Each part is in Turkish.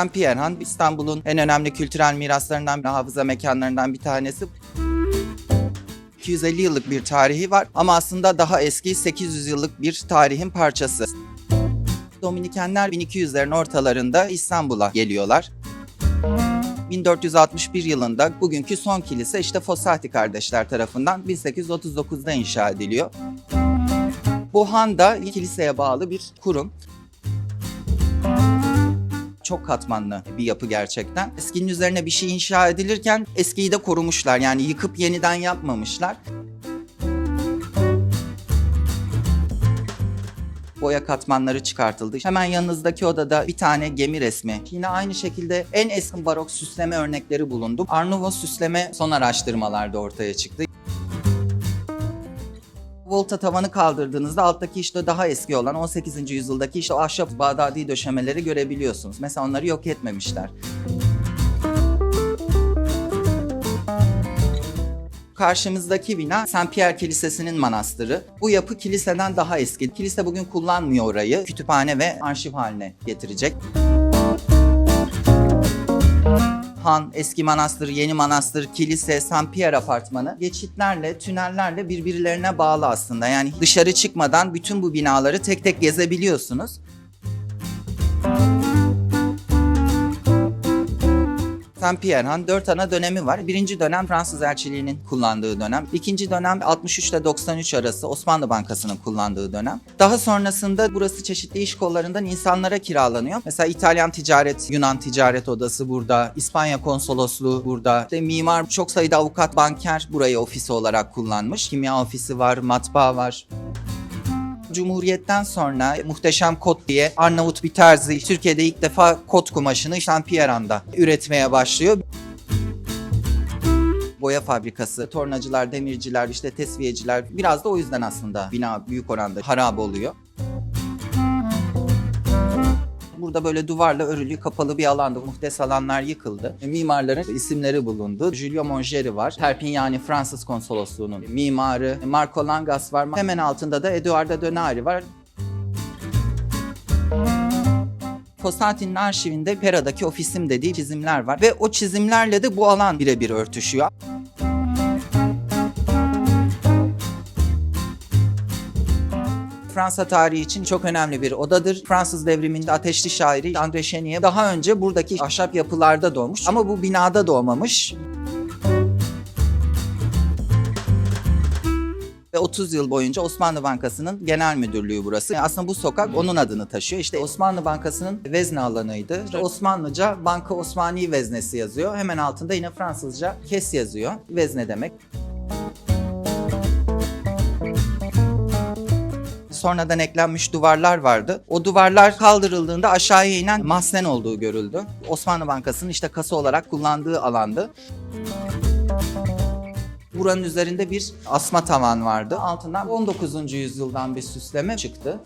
Saint Pierre Han İstanbul'un en önemli kültürel miraslarından, hafıza mekanlarından bir tanesi. 250 yıllık bir tarihi var ama aslında daha eski 800 yıllık bir tarihin parçası. Dominikenler 1200'lerin ortalarında İstanbul'a geliyorlar. 1461 yılında bugünkü son kilise işte Fossati kardeşler tarafından 1839'da inşa ediliyor. Bu han da kiliseye bağlı bir kurum. Çok katmanlı bir yapı gerçekten. Eskinin üzerine bir şey inşa edilirken eskiyi de korumuşlar. Yani yıkıp yeniden yapmamışlar. boya katmanları çıkartıldı. Hemen yanınızdaki odada bir tane gemi resmi. Yine aynı şekilde en eski barok süsleme örnekleri bulundu. Arnavut süsleme son araştırmalarda ortaya çıktı. Volta tavanı kaldırdığınızda alttaki işte daha eski olan 18. yüzyıldaki işte ahşap Bağdadi döşemeleri görebiliyorsunuz. Mesela onları yok etmemişler. Karşımızdaki bina Saint Pierre Kilisesi'nin manastırı. Bu yapı kiliseden daha eski. Kilise bugün kullanmıyor orayı. Kütüphane ve arşiv haline getirecek. Han, eski manastır, yeni manastır, kilise, Saint Pierre apartmanı geçitlerle, tünellerle birbirlerine bağlı aslında. Yani dışarı çıkmadan bütün bu binaları tek tek gezebiliyorsunuz. Saint Pierre Han dört ana dönemi var. Birinci dönem Fransız elçiliğinin kullandığı dönem. İkinci dönem 63 ile 93 arası Osmanlı Bankası'nın kullandığı dönem. Daha sonrasında burası çeşitli iş kollarından insanlara kiralanıyor. Mesela İtalyan ticaret, Yunan ticaret odası burada, İspanya konsolosluğu burada. İşte mimar çok sayıda avukat, banker burayı ofisi olarak kullanmış. Kimya ofisi var, matbaa var. Cumhuriyet'ten sonra muhteşem kot diye Arnavut bir terzi Türkiye'de ilk defa kot kumaşını Saint Pierre'anda üretmeye başlıyor. Boya fabrikası, tornacılar, demirciler, işte tesviyeciler biraz da o yüzden aslında bina büyük oranda harap oluyor. Burada böyle duvarla örülü kapalı bir alanda muhtes alanlar yıkıldı. Mimarların isimleri bulundu. Giulio Mongeri var. Perpignani Fransız konsolosluğunun mimarı. Marco Langas var. Hemen altında da Eduardo Dönari var. Fossati'nin arşivinde Pera'daki ofisim dediği çizimler var. Ve o çizimlerle de bu alan birebir örtüşüyor. Fransa tarihi için çok önemli bir odadır. Fransız devriminde ateşli şairi André Chenier daha önce buradaki ahşap yapılarda doğmuş ama bu binada doğmamış. Ve 30 yıl boyunca Osmanlı Bankası'nın genel müdürlüğü burası. Aslında bu sokak onun adını taşıyor. İşte Osmanlı Bankası'nın vezne alanıydı. Osmanlıca Banka Osmani veznesi yazıyor. Hemen altında yine Fransızca kes yazıyor. Vezne demek. Sonradan eklenmiş duvarlar vardı. O duvarlar kaldırıldığında aşağıya inen mahzen olduğu görüldü. Osmanlı Bankası'nın işte kasa olarak kullandığı alandı. Buranın üzerinde bir asma tavan vardı. Altından 19. yüzyıldan bir süsleme çıktı.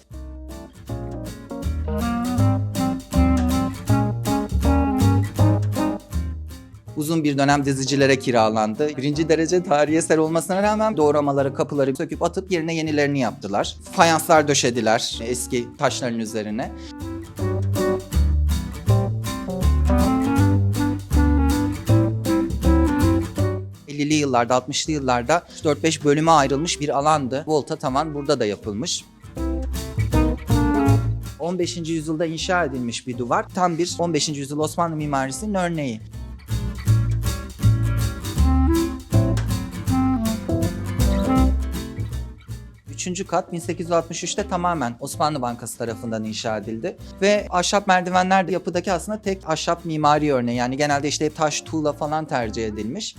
Uzun bir dönem dizicilere kiralandı. Birinci derece tarihi eser olmasına rağmen doğramaları, kapıları söküp atıp yerine yenilerini yaptılar. Fayanslar döşediler eski taşların üzerine. ...50'li yıllarda, 60'lı yıllarda 4-5 bölüme ayrılmış bir alandı. Volta tavan burada da yapılmış. 15. yüzyılda inşa edilmiş bir duvar. Tam bir 15. yüzyıl Osmanlı mimarisinin örneği. Üçüncü kat 1863'te tamamen Osmanlı Bankası tarafından inşa edildi. Ve ahşap merdivenler de yapıdaki aslında tek ahşap mimari örneği. Yani genelde işte taş, tuğla falan tercih edilmiş.